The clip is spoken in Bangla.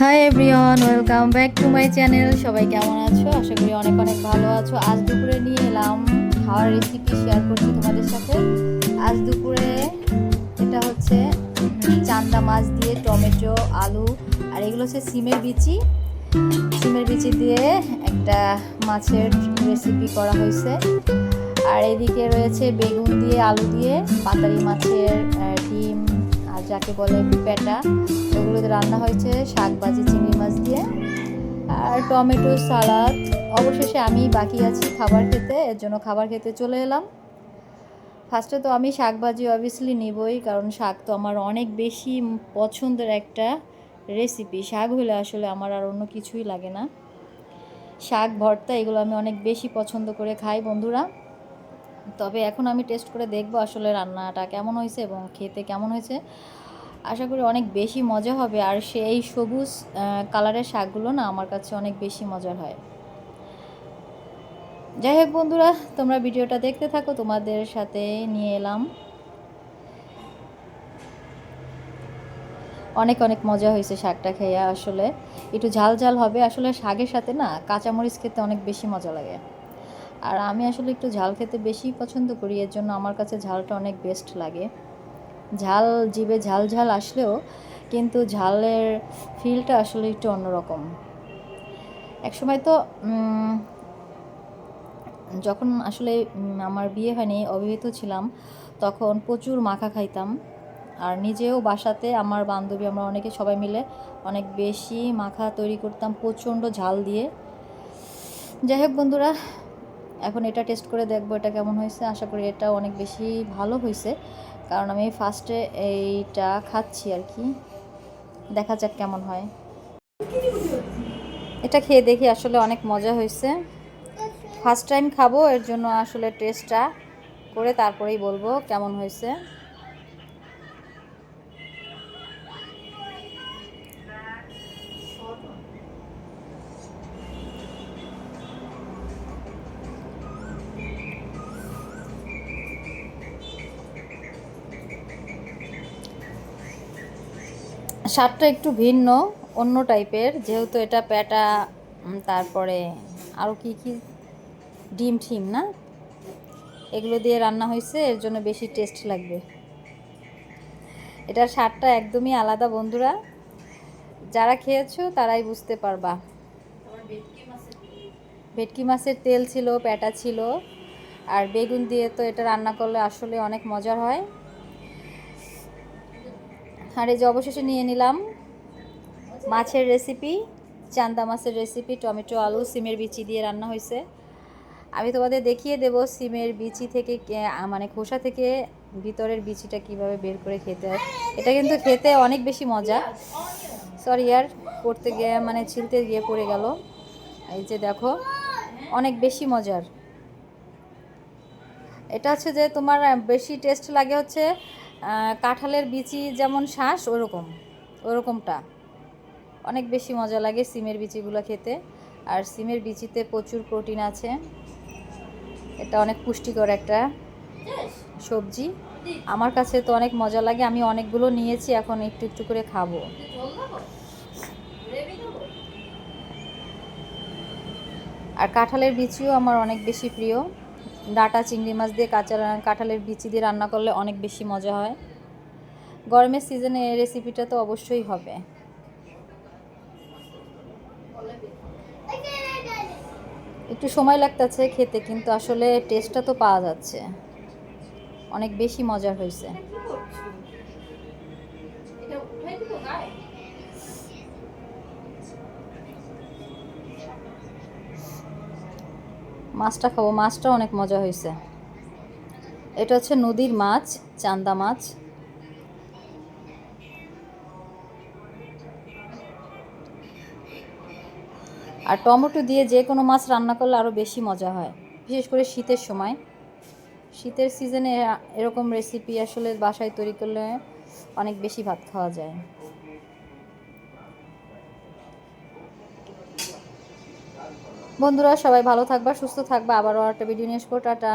Hi everyone welcome back to my channel সবাই কেমন আছো? আশা করি অনেক অনেক ভালো আছো। আজ দুপুরে নিয়ে এলাম খাওয়ার রেসিপি শেয়ার করছি তোমাদের সাথে। আজ দুপুরে এটা হচ্ছে চান্দা মাছ দিয়ে টমেটো, আলু, আর এগুলো হচ্ছে সিমের বিচি। সিমের বিচি দিয়ে একটা মাছের রেসিপি করা হয়েছে। আর এদিকে রয়েছে বেগুন দিয়ে, আলু দিয়ে, পাতারি মাছের ডিম, আর যাকে বলে পেটা। ওগুলোতে রান্না হয়েছে শাক ভাজি চিংড়ি মাছ দিয়ে আর টমেটো, সালাদ। অবশেষে আমি বাকি আছি খাবার খেতে, এর জন্য খাবার খেতে চলে এলাম। ফার্স্টে তো আমি শাক ভাজি অবভিয়াসলি নিবই, কারণ শাক তো আমার অনেক বেশি পছন্দের একটা রেসিপি শাক হলে আসলে আমার আর অন্য কিছুই লাগে না। শাক, ভর্তা এগুলো আমি অনেক বেশি পছন্দ করে খাই বন্ধুরা। তবে এখন আমি টেস্ট করে দেখব আসলে রান্নাটা কেমন হয়েছে এবং খেতে কেমন হয়েছে। আশা করি অনেক বেশি মজা হবে। আর সেই সবুজ কালারের শাকগুলো না আমার কাছে অনেক বেশি মজার হয়। যাই হোক বন্ধুরা, তোমরা ভিডিওটা দেখতে থাকো, তোমাদের সাথে নিয়ে এলাম। অনেক অনেক মজা হয়েছে শাকটা খেয়ে আসলে। একটু ঝাল ঝাল হবে। আসলে শাকের সাথে না কাঁচামরিচ খেতে অনেক বেশি মজা লাগে। আর আমি আসলে একটু ঝাল খেতে বেশি পছন্দ করি, এর জন্য আমার কাছে ঝালটা অনেক বেস্ট লাগে। ঝাল, জিভে ঝাল ঝাল আসলেও কিন্তু ঝালের ফিলটা আসলে একটু অন্যরকম। একসময় তো যখন আসলে আমার বিয়ে হয়নি, অবিবাহিত ছিলাম, তখন প্রচুর মাখা খাইতাম। আর নিজেও বাসাতে আমার বান্ধবী, আমরা অনেকে সবাই মিলে অনেক বেশি মাখা তৈরি করতাম প্রচণ্ড ঝাল দিয়ে। যাই হোক বন্ধুরা, এখন এটা টেস্ট করে দেখব এটা কেমন হয়েছে। আশা করি এটা অনেক বেশি ভালো হয়েছে। কারণ আমি ফার্স্টে এইটা খাচ্ছি আর কি। দেখা যাক কেমন হয়। এটা খেয়ে দেখি আসলে অনেক মজা হয়েছে। ফার্স্ট টাইম খাব, এর জন্য আসলে টেস্টটা করে তারপরেই বলব কেমন হয়েছে। স্বাদটা একটু ভিন্ন, অন্য টাইপের। যেহেতু এটা পেটা তারপরে আরও কি কি? ডিম ঠিম, না? এগুলো দিয়ে রান্না হয়েছে, এর জন্য বেশি টেস্ট লাগবে। এটার স্বাদটা একদমই আলাদা, বন্ধুরা। যারা খেয়েছো, তারাই বুঝতে পারবা। ভেটকি মাছের তেল ছিল পেটা ছিল। আর বেগুন দিয়ে তো এটা রান্না করলে আসলে অনেক মজার হয়। আর এই যে অবশেষে নিয়ে নিলাম মাছের রেসিপি চান্দা মাছের রেসিপি টমেটো, আলু, সিমের বিচি দিয়ে রান্না হয়েছে। আমি তোমাদের দেখিয়ে দেব সিমের বিচি থেকে মানে খোসা থেকে ভিতরের বিচিটা কীভাবে বের করে খেতে হয়। এটা কিন্তু খেতে অনেক বেশি মজা। সরি আর করতে গিয়ে মানে ছিলতে গিয়ে পড়ে গেল। এই যে দেখো, অনেক বেশি মজার। এটা হচ্ছে যে তোমার বেশি টেস্ট লাগে হচ্ছে কাঁঠালের বিচি যেমন শ্বাস, ওরকম, ওরকমটা। অনেক বেশি মজা লাগে সিমের বিচিগুলো খেতে। আর সিমের বিচিতে প্রচুর প্রোটিন আছে। এটা অনেক পুষ্টিকর একটা সবজি। আমার কাছে তো অনেক মজা লাগে, আমি অনেকগুলো নিয়েছি, এখন একটু একটু করে খাব। আর কাঁঠালের বিচিও আমার অনেক বেশি প্রিয়। ডাটা, চিংড়ি মাছ দিয়ে কাঁচা কাঁঠালের বিচি দিয়ে রান্না করলে অনেক বেশি মজা হয়। গরমের সিজনে এই রেসিপিটা তো অবশ্যই হবে। একটু সময় লাগতেছে খেতে, কিন্তু আসলে টেস্টটা তো পাওয়া যাচ্ছে। অনেক বেশি মজার হয়েছে। মাছটা খাব। মাছটা অনেক মজা হয়েছে। এটা হচ্ছে নদীর মাছ, চান্দা মাছ। আর টমেটো দিয়ে যে কোনো মাছ রান্না করলে আরও বেশি মজা হয়, বিশেষ করে শীতের সময়। শীতের সিজনে এরকম রেসিপি আসলে বাসায় তৈরি করলে অনেক বেশি ভাত খাওয়া যায়। বন্ধুরা সবাই ভালো থাকবা সুস্থ থাকবা। আবারও একটা ভিডিও নিয়ে আসব টাটা।